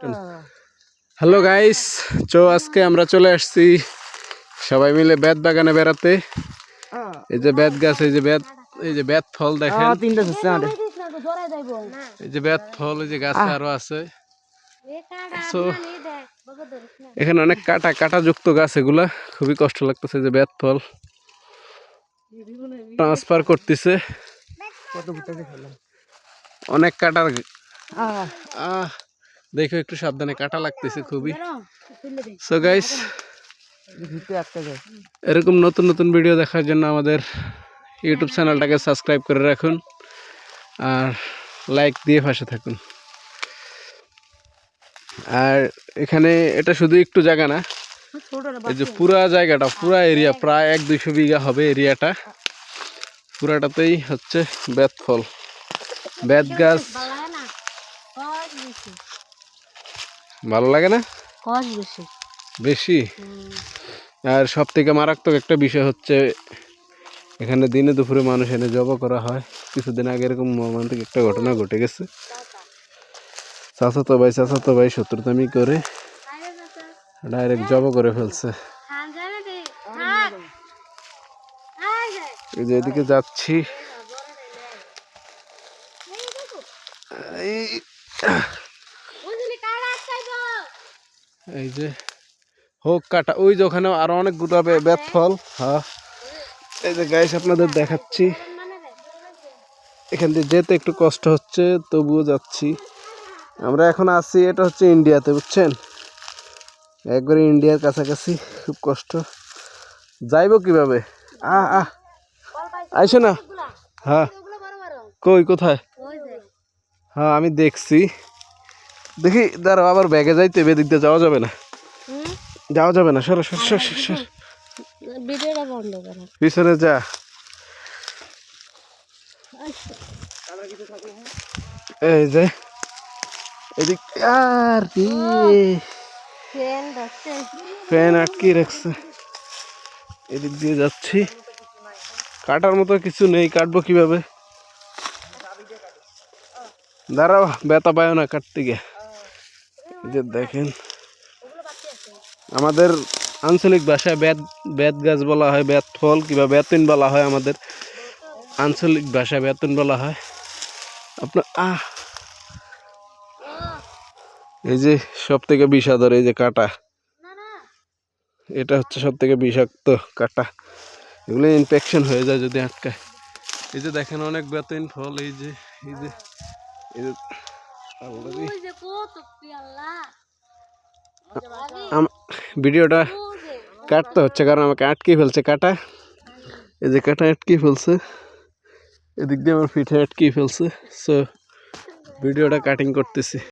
Hello guys চো আজকে আমরা চলে আসছি সবাই মিলে বেত বাগানে বেড়াতে। এই যে বেত গাছ এই যে বেত এই যে বেত ফল দেখেন। তিনটা আছে আমাদের এই যে বেত ফল এই যে গাছ আরও আছে। এখানে অনেক কাটা কাটা যুক্ত গাছ এগুলা। খুবই কষ্ট লাগতেছে এই যে বেত ফল। ট্রান্সফার করতেছে। অনেক কাটার আহ। আহ। দেখো একটু সাবধানে কাটা লাগতেছে খুবই। সো গাইস ভিতরে একটা যায় এরকম নতুন নতুন ভিডিও দেখার জন্য আমাদের ইউটিউব চ্যানেলটাকে সাবস্ক্রাইব করে রাখুন আর লাইক দিয়ে পাশে থাকুন। আর এখানে এটা শুধু একটু জায়গা না এই যে পুরা জায়গাটা পুরা এরিয়া প্রায় এক দুইশো বিঘা হবে এরিয়াটা। পুরাটাতেই হচ্ছে বেত ফল বেত গাছ ভালো লাগে না? বেশি। আর সব থেকে মারাত্মক একটা বিষয় হচ্ছে এখানে দিনে দুপুরে মানুষ এনে জব করা হয়। কিছুদিন আগে এরকম মর্মান্তিক একটা ঘটনা ঘটে গেছে। চাচাতো ভাই চাচাতো ভাই শত্রুতামি করে ডাইরেক্ট জব করে ফেলছে। এই যে এদিকে যাচ্ছি। এই- এই যে হোক কাটা ওই যে ওখানে আরও অনেক গুদাবে বেত ফল হ্যাঁ এই যে গাইস আপনাদের দেখাচ্ছি। এখান দিয়ে যেতে একটু কষ্ট হচ্ছে তবুও যাচ্ছি। আমরা এখন আছি এটা হচ্ছে ইন্ডিয়াতে বুঝছেন? একবারে ইন্ডিয়ার কাছাকাছি খুব কষ্ট। যাইব কীভাবে? আ আ আইসো না। হ্যাঁ কই কোথায়? হ্যাঁ আমি দেখছি। দেখি দাঁড়াও আবার ব্যাগে যাইতে এদিক দিয়ে যাওয়া যাবে না? যাওয়া যাবে না সর সর সর সর, পিছনে যা। এই যে এদিক আর আছে ফ্যান আটকে রাখছে। এদিক দিয়ে যাচ্ছি। কাটার মতো কিছু নেই কাটবো কীভাবে? দাঁড়াও ব্যথা পায় না কাটতে গিয়ে। যে দেখেন, আমাদের আঞ্চলিক ভাষায় বেত বেত গাছ বলা হয় বেত ফল কিংবা বেতন বলা হয় আমাদের। আঞ্চলিক ভাষায় বেতন বলা হয়। আপনার, আহ! এই যে সব থেকে বিষাদর, এই যে কাটা। এটা হচ্ছে সব থেকে বিষাক্ত কাটা। এগুলো ইনফেকশন হয়ে যায় যদি আটকায়। এই যে দেখেন অনেক বেতন ফল, এই যে এই যে এই যে ভিডিওটা কাটতে হচ্ছে কারণ আমাকে আটকে ফেলছে কাটা। এই যে কাটা আটকে ফেলছে। এদিক দিয়ে আমার পিঠে আটকে ফেলছে। সো ভিডিওটা কাটিং করতেছি।